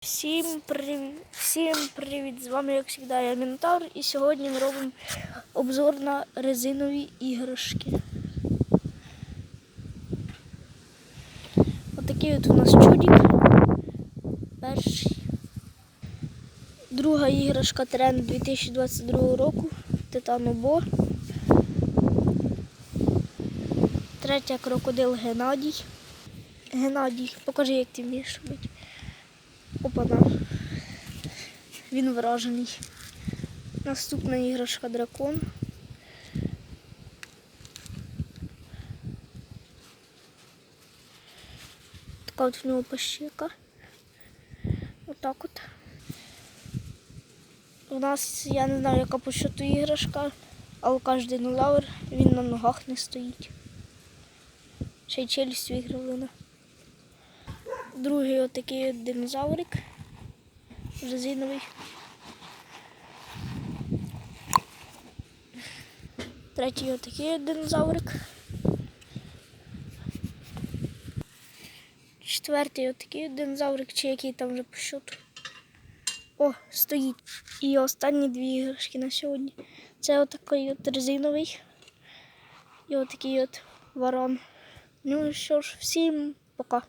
Всім привіт, всім привіт! З вами, як завжди, я Мінотавр, і сьогодні ми робимо обзор на резинові іграшки. Отакий от у нас чудик. Перший. Друга іграшка тренд 2022 року. Титанобо. Третя крокодил Геннадій. Геннадій, покажи, як ти вмієш робити. Опана. Він вражений. Наступна іграшка дракон. Така от в нього пащека. Отак от. У нас, я не знаю, яка по счету іграшка, але кожен динозавр, він на ногах не стоїть. Ще й челюсть вигравлена. Другий отакий от динозаврик резиновий. Третій отакий от динозаврик. Четвертий отакий от динозаврик, чи який там вже по счету. О, стоїть. І останні дві іграшки на сьогодні. Це отакий от резиновий. І отакий от ворон. Ну що ж, всім пока.